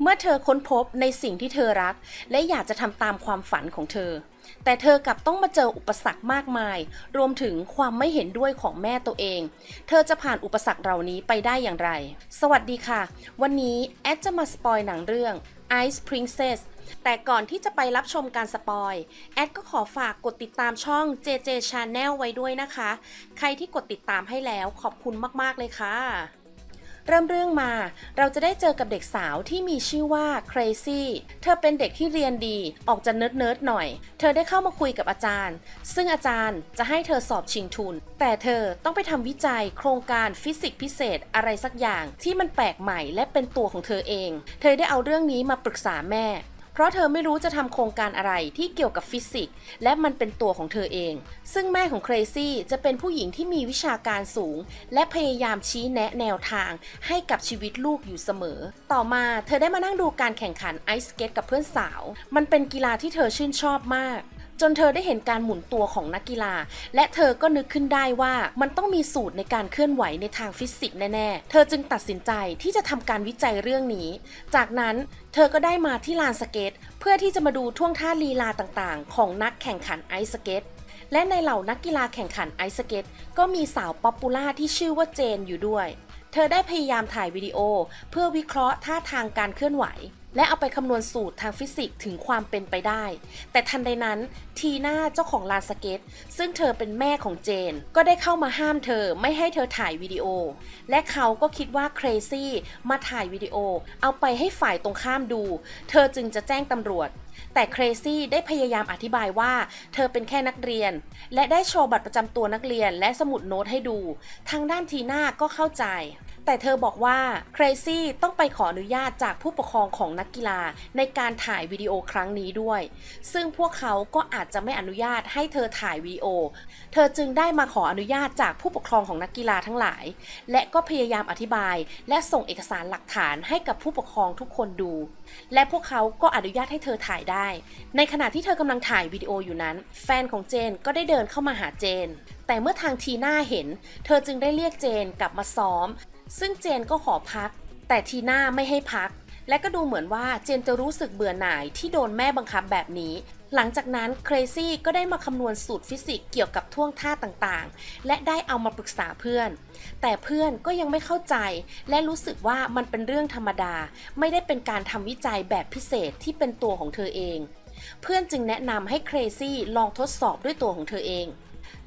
เมื่อเธอค้นพบในสิ่งที่เธอรัก และอยากจะทำตามความฝันของเธอ แต่เธอกลับต้องมาเจออุปสรรคมากมาย รวมถึงความไม่เห็นด้วยของแม่ตัวเอง เธอจะผ่านอุปสรรคเหล่านี้ไปได้อย่างไร สวัสดีค่ะ วันนี้แอดจะมาสปอยหนังเรื่อง Ice Princess แต่ก่อนที่จะไปรับชมการสปอย แอดก็ขอฝากกดติดตามช่อง JJ Channel ไว้ด้วยนะคะ ใครที่กดติดตามให้แล้วขอบคุณมาก ๆ เลยค่ะ เริ่มเรื่องมา เราจะได้เจอกับเด็กสาวที่มีชื่อว่า Crazy เธอเป็นเด็กที่เรียนดี ออกจะเนิร์ดเนิร์ดๆหน่อย เธอได้เข้ามาคุยกับอาจารย์ ซึ่งอาจารย์จะให้เธอสอบชิงทุน แต่เธอต้องไปทำวิจัยโครงการฟิสิกส์พิเศษอะไรสักอย่างที่มันแปลกใหม่และเป็นตัวของเธอเอง เธอได้เอาเรื่องนี้มาปรึกษาแม่ เพราะเธอไม่รู้จะทำโครงการอะไรที่เกี่ยวกับฟิสิกส์และมันเป็นตัวของเธอเอง ซึ่งแม่ของเครซี่จะเป็นผู้หญิงที่มีวิชาการสูง และพยายามชี้แนะแนวทางให้กับชีวิตลูกอยู่เสมอ ต่อมาเธอได้มานั่งดูการแข่งขันไอซ์สเก็ตกับเพื่อนสาว มันเป็นกีฬาที่เธอชื่นชอบมาก จนเธอได้เห็นการหมุนตัวของนักกีฬา และเธอก็นึกขึ้นได้ว่ามันต้องมีสูตรในการเคลื่อนไหวในทางฟิสิกส์แน่ๆ เธอจึงตัดสินใจที่จะทำการวิจัยเรื่องนี้ จากนั้นเธอก็ได้มาที่ลานสเก็ต เพื่อที่จะมาดูท่วงท่าลีลาต่างๆ ของนักแข่งขันไอซ์สเก็ตและในเหล่านักกีฬาแข่งขันไอซ์สเก็ตก็มีสาวป๊อปปูล่าที่ชื่อว่าเจนอยู่ด้วย เธอได้พยายามถ่ายวิดีโอ เพื่อวิเคราะห์ท่าทางการเคลื่อนไหว และเอาไปคำนวณสูตรทางฟิสิกส์ถึงความเป็นไปได้ แต่ทันใดนั้น ทีน่าเจ้าของลานสเก็ต ซึ่งเธอเป็นแม่ของเจน ก็ได้เข้ามาห้ามเธอไม่ให้เธอถ่ายวิดีโอ และเขาก็คิดว่าเครซี่มาถ่ายวิดีโอ เอาไปให้ฝ่ายตรงข้ามดู เธอจึงจะแจ้งตำรวจแต่เครซี่ได้พยายามอธิบายว่า เธอเป็นแค่นักเรียน และได้โชว์บัตรประจำตัวนักเรียนและสมุดโน้ตให้ดู ทางด้านทีน่าก็เข้าใจ แต่เธอบอกว่าเครซี่ต้องไปขออนุญาตจากผู้ปกครองของนักกีฬาในการถ่ายวิดีโอครั้งนี้ด้วย ซึ่งพวกเขาก็อาจจะไม่อนุญาตให้เธอถ่ายวิดีโอ เธอจึงได้มาขออนุญาตจากผู้ปกครองของนักกีฬาทั้งหลาย และก็พยายามอธิบาย และส่งเอกสารหลักฐานให้กับผู้ปกครองทุกคนดู และพวกเขาก็อนุญาตให้เธอถ่ายได้ ในขณะที่เธอกำลังถ่ายวิดีโออยู่นั้น แฟนของเจนก็ได้เดินเข้ามาหาเจน แต่เมื่อทางทีน่าเห็น เธอจึงได้เรียกเจนกลับมาซ้อม ซึ่งเจนก็ขอพัก แต่ทีน่าไม่ให้พัก และก็ดูเหมือนว่าเจนจะรู้สึกเบื่อหน่ายที่โดนแม่บังคับแบบนี้ หลังจากนั้นเครซี่ก็ได้มาคำนวณสูตรฟิสิกส์เกี่ยวกับท่วงท่าต่างๆ และได้เอามาปรึกษาเพื่อน แต่เพื่อนก็ยังไม่เข้าใจ และรู้สึกว่ามันเป็นเรื่องธรรมดา ไม่ได้เป็นการทำวิจัยแบบพิเศษที่เป็นตัวของเธอเอง เพื่อนจึงแนะนำให้เครซี่ลองทดสอบด้วยตัวของเธอเอง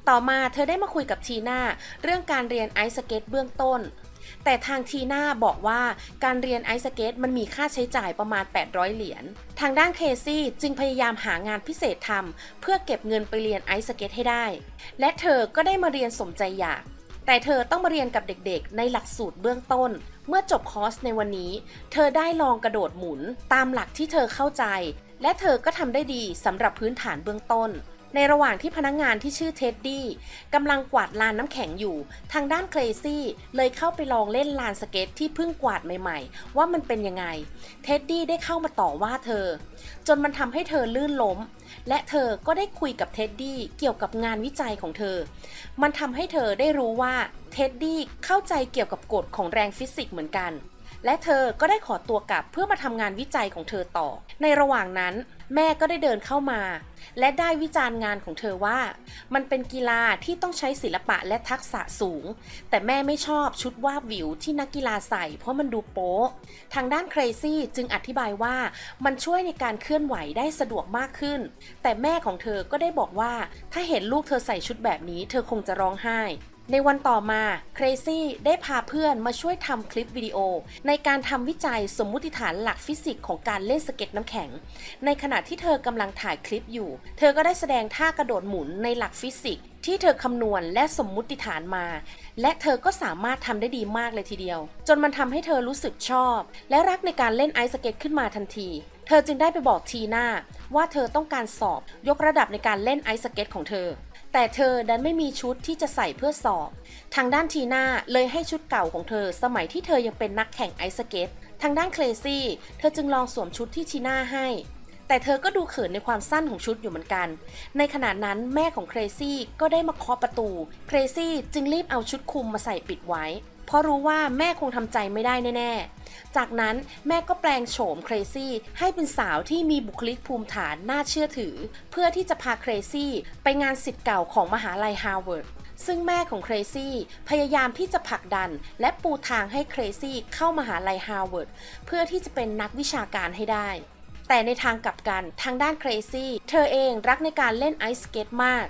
ต่อมาเธอได้มาคุยกับทีน่าเรื่องการเรียนไอซ์สเก็ตเบื้องต้น แต่ทางทีน่าบอกว่าการเรียนไอซ์สเกตมันมีค่าใช้จ่ายประมาณ 800 เหรียญ ทางด้านเคซี่จึงพยายามหางานพิเศษทำเพื่อเก็บเงินไปเรียนไอซ์สเกตให้ได้ และเธอก็ได้มาเรียนสมใจอยาก แต่เธอต้องมาเรียนกับเด็กๆ ในหลักสูตรเบื้องต้น เมื่อจบคอร์สในวันนี้ เธอได้ลองกระโดดหมุนตามหลักที่เธอเข้าใจ และเธอก็ทำได้ดีสำหรับพื้นฐานเบื้องต้น ในระหว่างที่พนักงงานที่ชื่อเท็ดดี้กำลังกวาดลานน้ำแข็งอยู่ ทางด้านเคลซี่เลยเข้าไปลองเล่นลานสเก็ตที่เพิ่งกวาดใหม่ๆ ว่ามันเป็นยังไง เท็ดดี้ได้เข้ามาต่อว่าเธอ จนมันทำให้เธอลื่นล้ม และเธอก็ได้คุยกับเท็ดดี้เกี่ยวกับงานวิจัยของเธอ มันทำให้เธอได้รู้ว่าเท็ดดี้เข้าใจเกี่ยวกับกฎของแรงฟิสิกส์เหมือนกัน และเธอก็ได้ขอตัวกลับเพื่อมาทำงานวิจัยของเธอต่อ ในระหว่างนั้นแม่ก็ได้เดินเข้ามา และได้วิจารณ์งานของเธอว่า มันเป็นกีฬาที่ต้องใช้ศิลปะและทักษะสูง แต่แม่ไม่ชอบชุดวาบวิวที่นักกีฬาใส่เพราะมันดูโป๊ะ ทางด้านเครซี่จึงอธิบายว่ามันช่วยในการเคลื่อนไหวได้สะดวกมากขึ้น แต่แม่ของเธอก็ได้บอกว่าถ้าเห็นลูกเธอใส่ชุดแบบนี้ เธอคงจะร้องไห้ ในวันต่อมา เครซี่ได้พาเพื่อนมาช่วยทำคลิปวิดีโอ ในการทำวิจัยสมมุติฐานหลักฟิสิกส์ของการเล่นสเก็ตน้ำแข็ง ในขณะที่เธอกำลังถ่ายคลิปอยู่ เธอก็ได้แสดงท่ากระโดดหมุนในหลักฟิสิกส์ที่เธอคำนวณและสมมุติฐานมา และเธอก็สามารถทำได้ดีมากเลยทีเดียว จนมันทำให้เธอรู้สึกชอบ และรักในการเล่นไอซ์สเก็ตขึ้นมาทันที เธอจึงได้ไปบอกทีน่าว่าเธอต้องการสอบยกระดับในการเล่นไอซ์สเก็ตของเธอ แต่เธอดันไม่มีชุดที่จะใส่เพื่อสอบ ทางด้านทีน่าเลยให้ชุดเก่าของเธอ สมัยที่เธอยังเป็นนักแข่งไอซ์สเก็ต ทางด้านเคลซี่ เธอจึงลองสวมชุดที่ทีน่าให้ แต่เธอก็ดูเขินในความสั้นของชุดอยู่เหมือนกัน ในขณะนั้นแม่ของเครซี่ก็ได้มาเคาะประตู เครซี่จึงรีบเอาชุดคลุมมาใส่ปิดไว้ เพราะรู้ว่าแม่คงทำใจไม่ได้แน่ๆ จากนั้นแม่ก็แปลงโฉมเครซี่ให้เป็นสาวที่มีบุคลิกภูมิฐานน่าเชื่อถือ เพื่อที่จะพาเครซี่ไปงานสิทธิ์เก่าของมหาลัยฮาร์วาร์ดซึ่งแม่ของเครซี่พยายามที่จะผลักดัน และปูทางให้เครซี่เข้ามหาลัยฮาร์วาร์ดเพื่อที่จะเป็นนักวิชาการให้ได้ แต่ในทางกลับกันทางด้านเครซี่เธอเองรักในการเล่นไอซ์สเกตมาก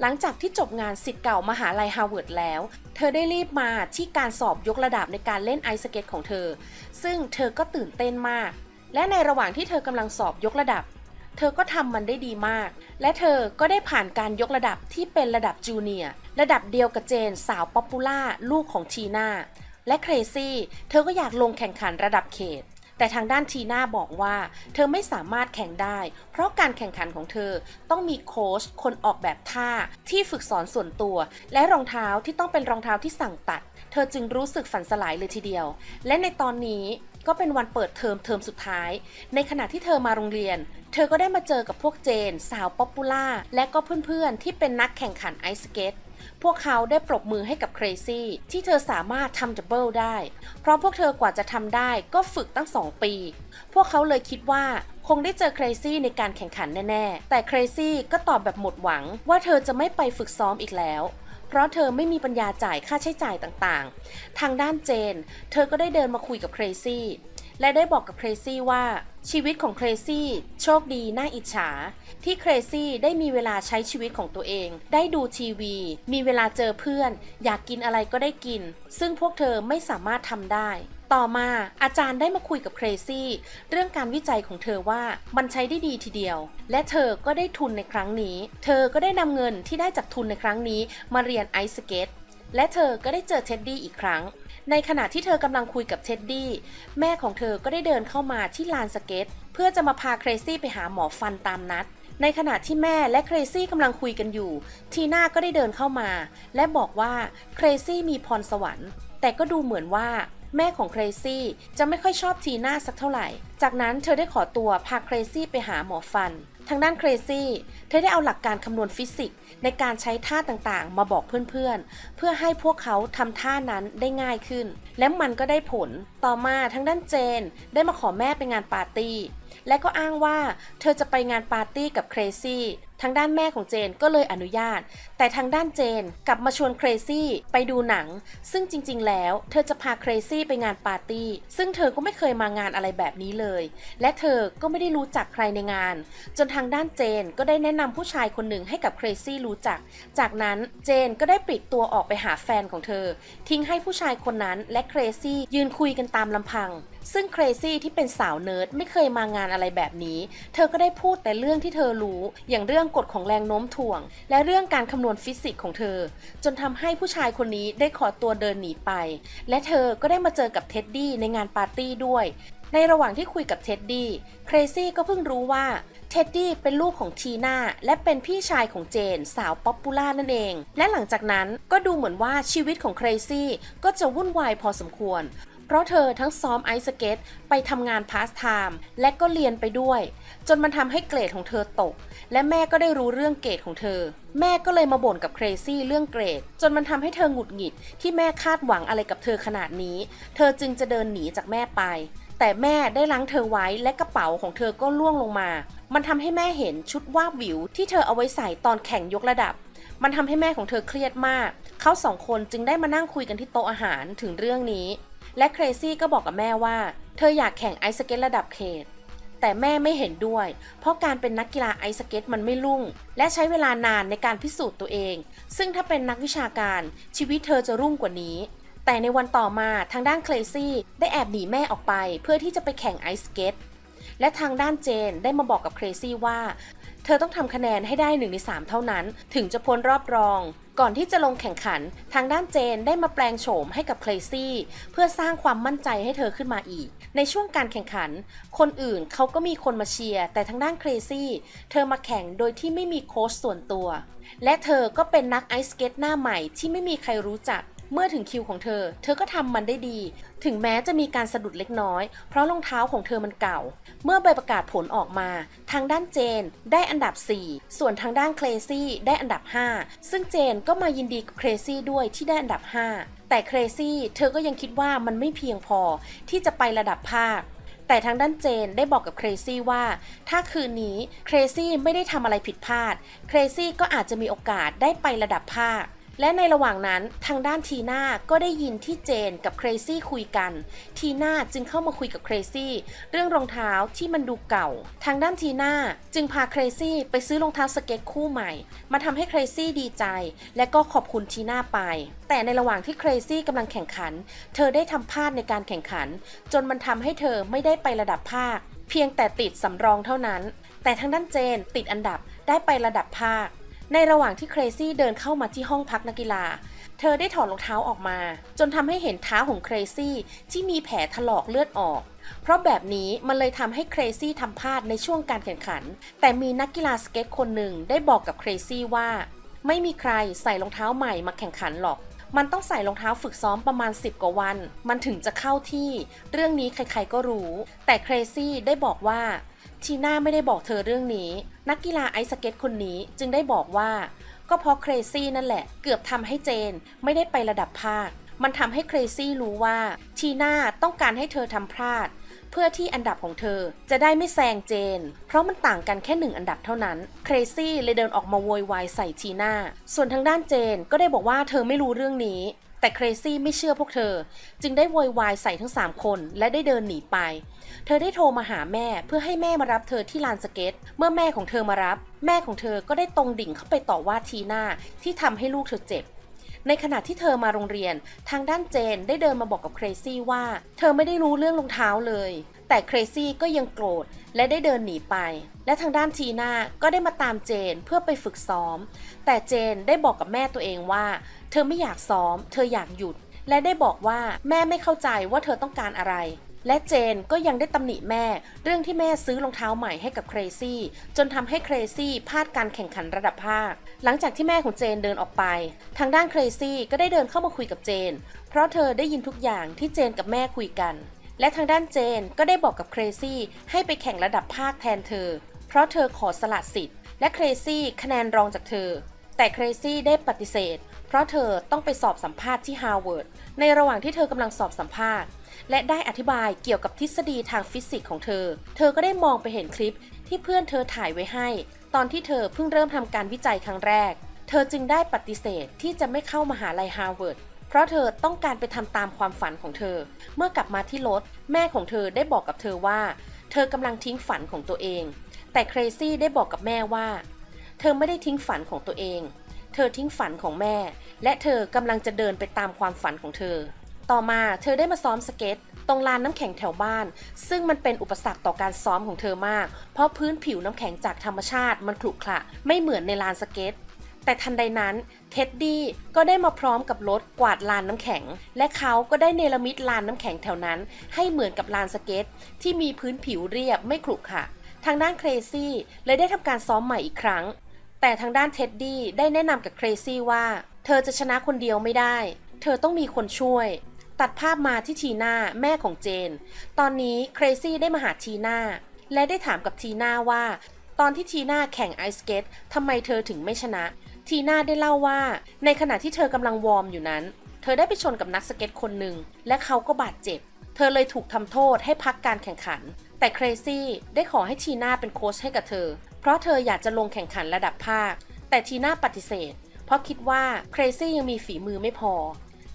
หลังจากที่จบงานสิทธิ์เก่ามหาลัยฮาร์วาร์ดแล้ว เธอได้รีบมาที่การสอบยกระดับในการเล่นไอซ์สเกตของเธอ ซึ่งเธอก็ตื่นเต้นมาก และในระหว่างที่เธอกำลังสอบยกระดับ เธอก็ทำมันได้ดีมาก และเธอก็ได้ผ่านการยกระดับที่เป็นระดับจูเนียร์ระดับเดียวกับเจนสาวป๊อปปูล่าลูกของทีน่าและเครซี่เธอก็อยากลงแข่งขันระดับเขต แต่ทางด้านทีน่าบอกว่า เธอไม่สามารถแข่งได้ เพราะการแข่งขันของเธอต้องมีโค้ชคนออกแบบท่าที่ฝึกสอนส่วนตัว และรองเท้าที่ต้องเป็นรองเท้าที่สั่งตัด เธอจึงรู้สึกฝันสลายเลยทีเดียว และในตอนนี้ก็เป็นวันเปิดเทอมเทอมสุดท้าย ในขณะที่เธอมาโรงเรียน เธอก็ได้มาเจอกับพวกเจน สาวป๊อปปูล่าและก็เพื่อนๆที่เป็นนักแข่งขันไอซ์สเก็ต พวกเขาได้ปรบมือให้กับเครซี่ที่เธอสามารถทำดับเบิลได้ เพราะพวกเธอกว่าจะทำได้ก็ฝึกตั้ง 2 ปี พวกเขาเลยคิดว่าคงได้เจอเครซี่ในการแข่งขันแน่ๆ แต่เครซี่ก็ตอบแบบหมดหวังว่าเธอจะไม่ไปฝึกซ้อมอีกแล้วเพราะเธอไม่มีปัญญาจ่ายค่าใช้จ่ายต่างๆ ทางด้านเจน เธอก็ได้เดินมาคุยกับเครซี่ และได้บอกกับเครซี่ว่าชีวิตของเครซี่โชคดีน่าอิจฉา ที่เครซี่ได้มีเวลาใช้ชีวิตของตัวเอง ได้ดูทีวี มีเวลาเจอเพื่อน อยากกินอะไรก็ได้กิน ซึ่งพวกเธอไม่สามารถทำได้ ต่อมาอาจารย์ได้มาคุยกับเครซี่เรื่องการวิจัยของเธอว่ามันใช้ได้ดีทีเดียว และเธอก็ได้ทุนในครั้งนี้ เธอก็ได้นำเงินที่ได้จากทุนในครั้งนี้มาเรียนไอสเก็ตและเธอก็ได้เจอเท็ดดี้อีกครั้ง ในขณะที่เธอกำลังคุยกับเท็ดดี้แม่ของเธอก็ได้เดินเข้ามาที่ลานสเก็ต เพื่อจะมาพาเครซี่ไปหาหมอฟันตามนัด ในขณะที่แม่และเครซี่กำลังคุยกันอยู่ ทีน่าก็ได้เดินเข้ามา และบอกว่าเครซี่มีพรสวรรค์ แต่ก็ดูเหมือนว่าแม่ของเครซี่จะไม่ค่อยชอบทีน่าสักเท่าไหร่ จากนั้นเธอได้ขอตัวพาเครซี่ไปหาหมอฟัน ทางด้านเครซี่ เธอได้เอาหลักการคำนวณฟิสิกส์ในการใช้ท่าต่างๆ มาบอกเพื่อนๆ เพื่อให้พวกเขาทำท่านั้นได้ง่ายขึ้น และมันก็ได้ผล ต่อมาทางด้านเจน ได้มาขอแม่ไปงานปาร์ตี้ และก็อ้างว่าเธอจะไปงานปาร์ตี้กับเครซี่ ทางด้านแม่ของเจนก็เลยอนุญาต แต่ทางด้านเจนกลับมาชวนเครซี่ไปดูหนัง ซึ่งจริง ๆ แล้วเธอจะพาเครซี่ไปงานปาร์ตี้ ซึ่งเธอก็ไม่เคยมางานอะไรแบบนี้เลย และเธอก็ไม่ได้รู้จักใครในงาน จนทางด้านเจนก็ได้แนะนำผู้ชายคนหนึ่งให้กับเครซี่รู้จัก จากนั้นเจนก็ได้ปลีกตัวออกไปหาแฟนของเธอ ทิ้งให้ผู้ชายคนนั้นและเครซี่ยืนคุยกันตามลำพังซึ่งเครซี่ที่เป็นสาวเนิร์ดไม่เคยมางานอะไรแบบนี้ เธอก็ได้พูดแต่เรื่องที่เธอรู้ อย่างเรื่องกฎของแรงโน้มถ่วง และเรื่องการคำนวณฟิสิกส์ของเธอ จนทำให้ผู้ชายคนนี้ได้ขอตัวเดินหนีไป และเธอก็ได้มาเจอกับเท็ดดี้ในงานปาร์ตี้ด้วย ในระหว่างที่คุยกับเท็ดดี้ เครซี่ก็เพิ่งรู้ว่าเท็ดดี้เป็นลูกของทีน่าและเป็นพี่ชายของเจน สาวป๊อปปูล่านั่นเอง และหลังจากนั้นก็ดูเหมือนว่าชีวิตของเครซี่ก็จะวุ่นวายพอสมควร เพราะเธอทั้งซ้อมไอซ์สเก็ตไปทำงานพาสไทม์และก็เรียนไปด้วย จนมันทำให้เกรดของเธอตก และแม่ก็ได้รู้เรื่องเกรดของเธอ แม่ก็เลยมาบ่นกับเครซี่เรื่องเกรด จนมันทำให้เธอหงุดหงิดที่แม่คาดหวังอะไรกับเธอขนาดนี้ เธอจึงจะเดินหนีจากแม่ไป แต่แม่ได้ล้างเธอไว้และกระเป๋าของเธอก็ล่วงลงมา มันทำให้แม่เห็นชุดวาบวิว ที่เธอเอาไว้ใส่ตอนแข่งยกระดับมันทำให้แม่ของเธอเครียดมาก เขาสองคนจึงได้มานั่งคุยกันที่โต๊ะอาหารถึงเรื่องนี้ และเครซี่ก็บอกกับแม่ว่า เธออยากแข่งไอซ์สเก็ตระดับเขต แต่แม่ไม่เห็นด้วย เพราะการเป็นนักกีฬาไอซ์สเก็ตมันไม่รุ่ง และใช้เวลานานในการพิสูจน์ตัวเอง ซึ่งถ้าเป็นนักวิชาการชีวิตเธอจะรุ่งกว่านี้ แต่ในวันต่อมาทางด้านเคลซี่ได้แอบหนีแม่ออกไป เพื่อที่จะไปแข่งไอซ์สเก็ตและทางด้านเจนได้มาบอกกับเครซี่ว่า เธอต้องทำคะแนนให้ได้1ใน3เท่านั้น ถึงจะพ้นรอบรอง ก่อนที่จะลงแข่งขัน ทางด้านเจนได้มาแปลงโฉมให้กับเคลซี่เพื่อสร้างความมั่นใจให้เธอขึ้นมาอีก ในช่วงการแข่งขัน คนอื่นเขาก็มีคนมาเชียร์ แต่ทางด้านเคลซี่เธอมาแข่งโดยที่ไม่มีโค้ชส่วนตัว และเธอก็เป็นนักไอซ์สเก็ตหน้าใหม่ที่ไม่มีใครรู้จัก เมื่อถึงคิวของเธอ เธอก็ทำมันได้ดี ถึงแม้จะมีการสะดุดเล็กน้อย เพราะรองเท้าของเธอมันเก่า เมื่อใบประกาศผลออกมา ทางด้านเจนได้อันดับ 4 ส่วนทางด้านเคลซี่ได้อันดับ 5 ซึ่งเจนก็มายินดีกับเคลซี่ด้วยที่ได้อันดับ 5 แต่เคลซี่เธอก็ยังคิดว่ามันไม่เพียงพอที่จะไประดับภาคแต่ทางด้านเจนได้บอกกับเครซี่ว่า ถ้าคืนนี้เครซี่ไม่ได้ทำอะไรผิดพลาด เครซี่ก็อาจจะมีโอกาสได้ไประดับภาค และในระหว่างนั้นทางด้านทีน่าก็ได้ยินที่เจนกับเครซี่คุยกัน ทีน่าจึงเข้ามาคุยกับเครซี่เรื่องรองเท้าที่มันดูเก่า ทางด้านทีน่าจึงพาเครซี่ไปซื้อรองเท้าสเก็ตคู่ใหม่ มาทำให้เครซี่ดีใจ และก็ขอบคุณทีน่าไป แต่ในระหว่างที่เครซี่กำลังแข่งขัน เธอได้ทำพลาดในการแข่งขัน จนมันทำให้เธอไม่ได้ไประดับภาค เพียงแต่ติดสำรองเท่านั้น แต่ทางด้านเจนติดอันดับได้ไประดับภาค ในระหว่างที่เครซี่เดินเข้ามาที่ห้องพักนักกีฬา เธอได้ถอดรองเท้าออกมา จนทำให้เห็นเท้าของเครซี่ที่มีแผลถลอกเลือดออก เพราะแบบนี้มันเลยทำให้เครซี่ทำพลาดในช่วงการแข่งขัน แต่มีนักกีฬาสเก็ตคนหนึ่งได้บอกกับเครซี่ว่า ไม่มีใครใส่รองเท้าใหม่มาแข่งขันหรอก มันต้องใส่รองเท้าฝึกซ้อมประมาณ 10 กว่าวัน มันถึงจะเข้าที่ เรื่องนี้ใครๆก็รู้ แต่เครซี่ได้บอกว่า ทีน่าไม่ได้บอกเธอเรื่องนี้ นักกีฬาไอซ์สเก็ตคนนี้จึงได้บอกว่า ก็เพราะเครซี่นั่นแหละ เกือบทำให้เจนไม่ได้ไประดับภาค มันทำให้เครซี่รู้ว่า ทีน่าต้องการให้เธอทำพลาด เพื่อที่อันดับของเธอจะได้ไม่แซงเจน เพราะมันต่างกันแค่หนึ่งอันดับเท่านั้น เครซี่เลยเดินออกมาโวยวายใส่ทีน่า ส่วนทางด้านเจนก็ได้บอกว่าเธอไม่รู้เรื่องนี้ แต่เครซี่ไม่เชื่อพวกเธอ จึงได้โวยวายใส่ทั้ง 3 คนและได้เดินหนีไป เธอได้โทรมาหาแม่เพื่อให้แม่มารับเธอที่ลานสเก็ต เมื่อแม่ของเธอมารับ แม่ของเธอก็ได้ตรงดิ่งเข้าไปต่อว่าทีน่าที่ทำให้ลูกเธอเจ็บ ในขณะที่เธอมาโรงเรียน ทางด้านเจนได้เดินมาบอกกับเครซี่ว่า เธอไม่ได้รู้เรื่องรองเท้าเลย แต่เครซี่ก็ยังโกรธและได้เดินหนีไป และทางด้านทีน่าก็ได้มาตามเจนเพื่อไปฝึกซ้อม แต่เจนได้บอกกับแม่ตัวเองว่า เธอไม่อยากซ้อม เธออยากหยุด และได้บอกว่าแม่ไม่เข้าใจว่าเธอต้องการอะไร และเจนก็ยังได้ตำหนิแม่ เรื่องที่แม่ซื้อรองเท้าใหม่ให้กับเครซี่ จนทำให้เครซี่พลาดการแข่งขันระดับภาค หลังจากที่แม่ของเจนเดินออกไป ทางด้านเครซี่ก็ได้เดินเข้ามาคุยกับเจน เพราะเธอได้ยินทุกอย่างที่เจนกับแม่คุยกัน และทางด้านเจนก็ได้บอกกับเครซี่ให้ไปแข่งระดับภาคแทนเธอ เพราะเธอขอสละสิทธิ์ และเครซี่คะแนนรองจากเธอ แต่เครซี่ได้ปฏิเสธ เพราะเธอต้องไปสอบสัมภาษณ์ที่ฮาร์วาร์ดในระหว่างที่เธอกำลังสอบสัมภาษณ์ และได้อธิบายเกี่ยวกับทฤษฎีทางฟิสิกส์ของเธอ เธอก็ได้มองไปเห็นคลิปที่เพื่อนเธอถ่ายไว้ให้ ตอนที่เธอเพิ่งเริ่มทำการวิจัยครั้งแรก เธอจึงได้ปฏิเสธที่จะไม่เข้ามหาลัยฮาร์วาร์ด เพราะเธอต้องการไปทำตามความฝันของเธอ เมื่อกลับมาที่รถ แม่ของเธอได้บอกกับเธอว่า เธอกำลังทิ้งฝันของตัวเอง แต่เครซี่ได้บอกกับแม่ว่า เธอไม่ได้ทิ้งฝันของตัวเอง เธอทิ้งฝันของแม่ และเธอกำลังจะเดินไปตามความฝันของเธอ ต่อมาเธอได้มาซ้อมสเก็ตตรงลานน้ำแข็งแถวบ้าน ซึ่งมันเป็นอุปสรรคต่อการซ้อมของเธอมาก เพราะพื้นผิวน้ำแข็งจากธรรมชาติมันขรุขระไม่เหมือนในลานสเก็ตแต่ทันใดนั้น เท็ดดี้ก็ได้มาพร้อมกับรถกวาดลานน้ำแข็ง และเขาก็ได้เนรมิตลานน้ำแข็งแถวนั้น ให้เหมือนกับลานสเก็ต ที่มีพื้นผิวเรียบไม่ขรุขระทางด้านเครซี่เลยได้ทำการซ้อมใหม่อีกครั้ง แต่ทางด้านเท็ดดี้ได้แนะนำกับเครซี่ว่า เธอจะชนะคนเดียวไม่ได้ เธอต้องมีคนช่วย ตัดภาพมาที่ทีน่าแม่ของเจน ตอนนี้เครซี่ได้มาหาทีน่าและได้ถามกับทีน่าว่า ตอนที่ทีน่าแข่งไอสเกตทำไมเธอถึงไม่ชนะ ทีน่าได้เล่าว่า ในขณะที่เธอกำลังวอร์มอยู่นั้น เธอได้ไปชนกับนักสเก็ตคนหนึ่ง และเขาก็บาดเจ็บ เธอเลยถูกทำโทษให้พักการแข่งขัน แต่เครซี่ได้ขอให้ทีน่าเป็นโค้ชให้กับเธอ เพราะเธออยากจะลงแข่งขันระดับภาค แต่ทีน่าปฏิเสธ เพราะคิดว่าเครซี่ยังมีฝีมือไม่พอ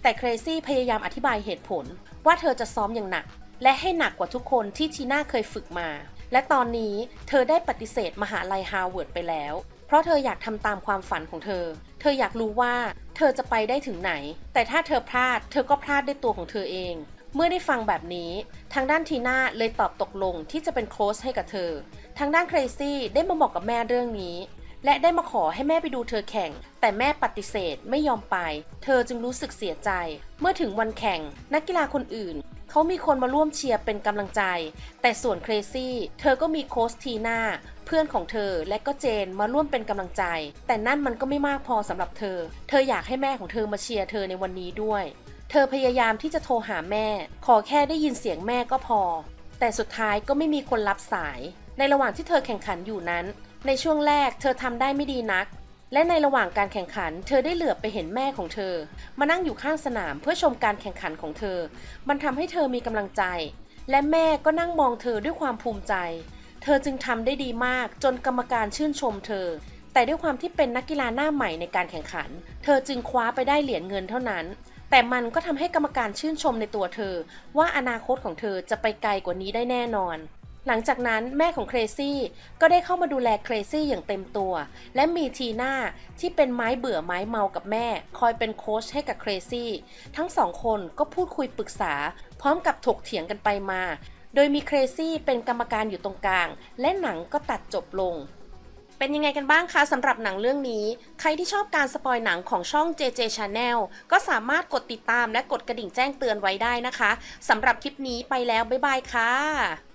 แต่เครซี่พยายามอธิบายเหตุผล ว่าเธอจะซ้อมอย่างหนัก และให้หนักกว่าทุกคนที่ทีน่าเคยฝึกมา และตอนนี้เธอได้ปฏิเสธมหาลัยฮาร์วาร์ดไปแล้ว เพราะเธออยากทำตามความฝันของเธอ เธออยากรู้ว่าเธอจะไปได้ถึงไหน แต่ถ้าเธอพลาด เธอก็พลาดด้วยตัวของเธอเอง เมื่อได้ฟังแบบนี้ ทางด้านทีน่าเลยตอบตกลงที่จะเป็นโค้ชให้กับเธอ ทางด้านเครซี่ได้มาบอกกับแม่เรื่องนี้ และได้มาขอให้แม่ไปดูเธอแข่ง แต่แม่ปฏิเสธไม่ยอมไป เธอจึงรู้สึกเสียใจ เมื่อถึงวันแข่ง นักกีฬาคนอื่น เขามีคนมาร่วมเชียร์เป็นกำลังใจ แต่ส่วนเครซี่ เธอก็มีโค้ชทีน่าเพื่อนของเธอและก็เจนมาร่วมเป็นกำลังใจ แต่นั่นมันก็ไม่มากพอสำหรับเธอ เธออยากให้แม่ของเธอมาเชียร์เธอในวันนี้ด้วย เธอพยายามที่จะโทรหาแม่ ขอแค่ได้ยินเสียงแม่ก็พอ แต่สุดท้ายก็ไม่มีคนรับสาย ในระหว่างที่เธอแข่งขันอยู่นั้น ในช่วงแรกเธอทำได้ไม่ดีนัก และในระหว่างการแข่งขัน เธอได้เหลือบไปเห็นแม่ของเธอ มานั่งอยู่ข้างสนามเพื่อชมการแข่งขันของเธอ มันทำให้เธอมีกำลังใจ และแม่ก็นั่งมองเธอด้วยความภูมิใจ เธอจึงทำได้ดีมากจนกรรมการชื่นชมเธอ แต่ด้วยความที่เป็นนักกีฬาหน้าใหม่ในการแข่งขัน เธอจึงคว้าไปได้เหรียญเงินเท่านั้น แต่มันก็ทำให้กรรมการชื่นชมในตัวเธอ ว่าอนาคตของเธอจะไปไกลกว่านี้ได้แน่นอน หลังจากนั้นแม่ของเครซี่ก็ได้เข้ามาดูแลเครซี่อย่างเต็มตัว และมีทีน่าที่เป็นไม้เบื่อไม้เมากับแม่ คอยเป็นโค้ชให้กับเครซี่ ทั้งสองคนก็พูดคุยปรึกษา พร้อมกับถกเถียงกันไปมา โดยมีเครซี่เป็นกรรมการอยู่ตรงกลาง และหนังก็ตัดจบลงเป็นยังไงกันบ้างคะสำหรับหนังเรื่องนี้ ใครที่ชอบการสปอยหนังของช่อง JJ Channel ก็สามารถกดติดตามและกดกระดิ่งแจ้งเตือนไว้ได้นะคะสำหรับคลิปนี้ไปแล้ว บ๊ายบายค่ะ